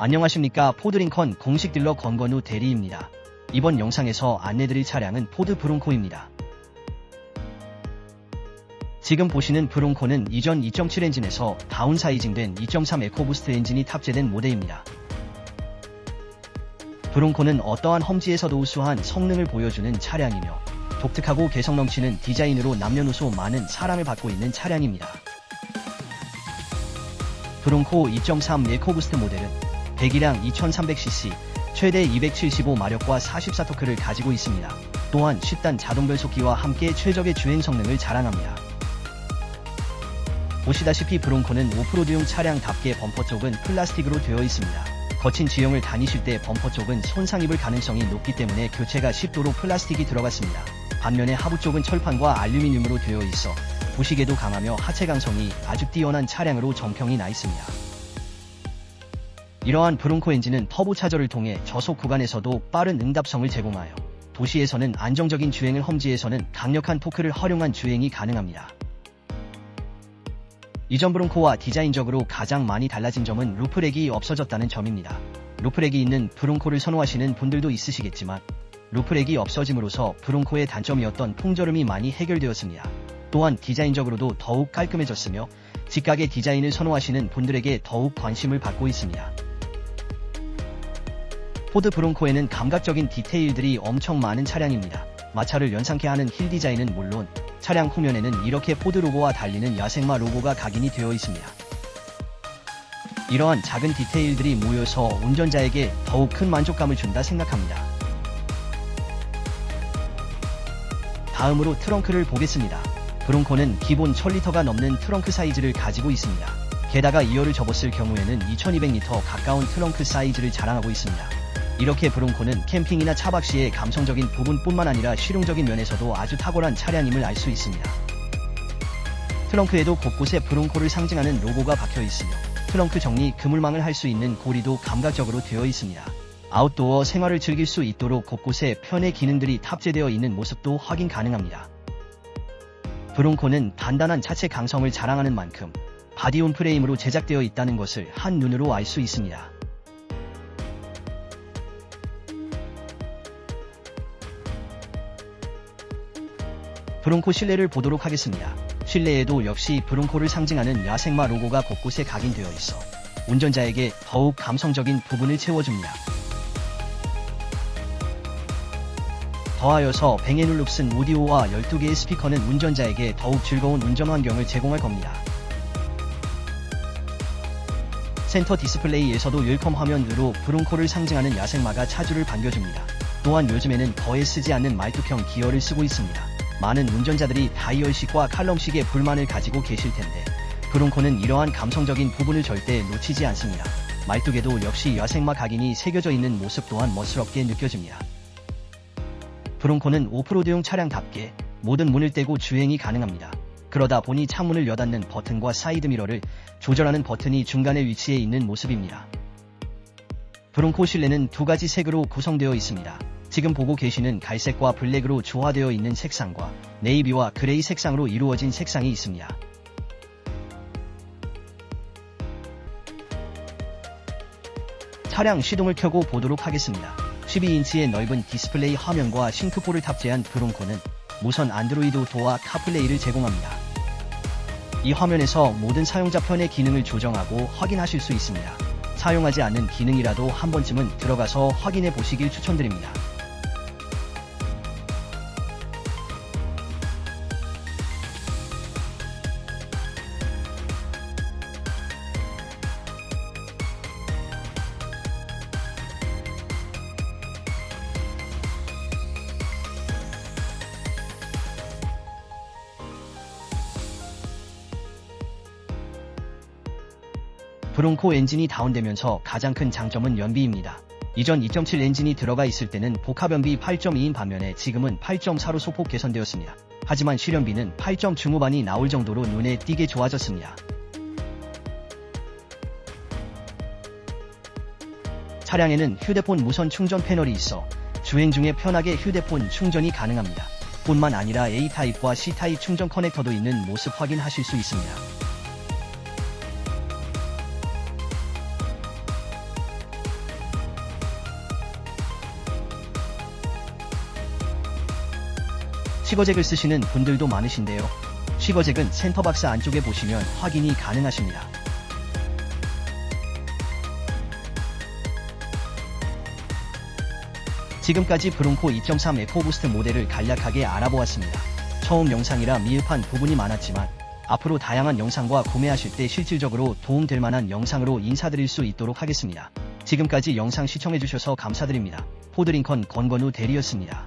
안녕하십니까 포드링컨 공식 딜러 권건우 대리입니다. 이번 영상에서 안내드릴 차량은 포드 브론코입니다. 지금 보시는 브론코는 이전 2.7 엔진에서 다운사이징된 2.3 에코부스트 엔진이 탑재된 모델입니다. 브론코는 어떠한 험지에서도 우수한 성능을 보여주는 차량이며 독특하고 개성 넘치는 디자인으로 남녀노소 많은 사랑을 받고 있는 차량입니다. 브론코 2.3 에코부스트 모델은 배기량 2300cc, 최대 275마력과 44토크를 가지고 있습니다. 또한 10단 자동 변속기와 함께 최적의 주행 성능을 자랑합니다. 보시다시피 브론코는 오프로드용 차량답게 범퍼 쪽은 플라스틱으로 되어 있습니다. 거친 지형을 다니실 때 범퍼 쪽은 손상 입을 가능성이 높기 때문에 교체가 쉽도록 플라스틱이 들어갔습니다. 반면에 하부 쪽은 철판과 알루미늄으로 되어 있어 부식에도 강하며 하체 강성이 아주 뛰어난 차량으로 정평이 나 있습니다. 이러한 브론코 엔진은 터보 차저를 통해 저속 구간에서도 빠른 응답성을 제공하여 도시에서는 안정적인 주행을 험지에서는 강력한 토크를 활용한 주행이 가능합니다. 이전 브론코와 디자인적으로 가장 많이 달라진 점은 루프렉이 없어졌다는 점입니다. 루프렉이 있는 브론코를 선호하시는 분들도 있으시겠지만 루프렉이 없어짐으로써 브론코의 단점이었던 풍절음이 많이 해결되었습니다. 또한 디자인적으로도 더욱 깔끔해졌으며 직각의 디자인을 선호하시는 분들에게 더욱 관심을 받고 있습니다. 포드 브론코에는 감각적인 디테일들이 엄청 많은 차량입니다. 마차를 연상케 하는 힐 디자인은 물론 차량 후면에는 이렇게 포드 로고와 달리는 야생마 로고가 각인이 되어 있습니다. 이러한 작은 디테일들이 모여서 운전자에게 더욱 큰 만족감을 준다 생각합니다. 다음으로 트렁크를 보겠습니다. 브론코는 기본 1000리터가 넘는 트렁크 사이즈를 가지고 있습니다. 게다가 2열을 접었을 경우에는 2200리터 가까운 트렁크 사이즈를 자랑하고 있습니다. 이렇게 브론코는 캠핑이나 차박 시의 감성적인 부분뿐만 아니라 실용적인 면에서도 아주 탁월한 차량임을 알 수 있습니다. 트렁크에도 곳곳에 브론코를 상징하는 로고가 박혀 있으며 트렁크 정리 그물망을 할 수 있는 고리도 감각적으로 되어 있습니다. 아웃도어 생활을 즐길 수 있도록 곳곳에 편의 기능들이 탑재되어 있는 모습도 확인 가능합니다. 브론코는 단단한 차체 강성을 자랑하는 만큼 바디온 프레임으로 제작되어 있다는 것을 한눈으로 알 수 있습니다. 브론코 실내를 보도록 하겠습니다. 실내에도 역시 브론코를 상징하는 야생마 로고가 곳곳에 각인되어 있어 운전자에게 더욱 감성적인 부분을 채워줍니다. 더하여서 뱅앤올룹슨 오디오와 12개의 스피커는 운전자에게 더욱 즐거운 운전 환경을 제공할 겁니다. 센터 디스플레이에서도 웰컴 화면으로 브론코를 상징하는 야생마가 차주를 반겨줍니다. 또한 요즘에는 거의 쓰지 않는 말뚝형 기어를 쓰고 있습니다. 많은 운전자들이 다이얼식과 칼럼식에 불만을 가지고 계실 텐데 브론코는 이러한 감성적인 부분을 절대 놓치지 않습니다. 말뚝에도 역시 야생마 각인이 새겨져 있는 모습 또한 멋스럽게 느껴집니다. 브론코는 오프로드용 차량답게 모든 문을 떼고 주행이 가능합니다. 그러다 보니 창문을 여닫는 버튼과 사이드미러를 조절하는 버튼이 중간에 위치해 있는 모습입니다. 브론코 실내는 두 가지 색으로 구성되어 있습니다. 지금 보고 계시는 갈색과 블랙으로 조화되어 있는 색상과 네이비와 그레이 색상으로 이루어진 색상이 있습니다. 차량 시동을 켜고 보도록 하겠습니다. 12인치의 넓은 디스플레이 화면과 싱크포를 탑재한 브론코는 무선 안드로이드 오토와 카플레이를 제공합니다. 이 화면에서 모든 사용자 편의 기능을 조정하고 확인하실 수 있습니다. 사용하지 않는 기능이라도 한 번쯤은 들어가서 확인해 보시길 추천드립니다. 브론코 엔진이 다운되면서 가장 큰 장점은 연비입니다. 이전 2.7 엔진이 들어가 있을 때는 복합 연비 8.2인 반면에 지금은 8.4로 소폭 개선되었습니다. 하지만 실연비는 8점 중후반이 나올 정도로 눈에 띄게 좋아졌습니다. 차량에는 휴대폰 무선 충전 패널이 있어 주행 중에 편하게 휴대폰 충전이 가능합니다. 뿐만 아니라 A타입과 C타입 충전 커넥터도 있는 모습 확인하실 수 있습니다. 시거잭을 쓰시는 분들도 많으신데요. 시거잭은 센터박스 안쪽에 보시면 확인이 가능하십니다. 지금까지 브론코 2.3 에코 부스트 모델을 간략하게 알아보았습니다. 처음 영상이라 미흡한 부분이 많았지만 앞으로 다양한 영상과 구매하실 때 실질적으로 도움될 만한 영상으로 인사드릴 수 있도록 하겠습니다. 지금까지 영상 시청해주셔서 감사드립니다. 포드링컨 권건우 대리였습니다.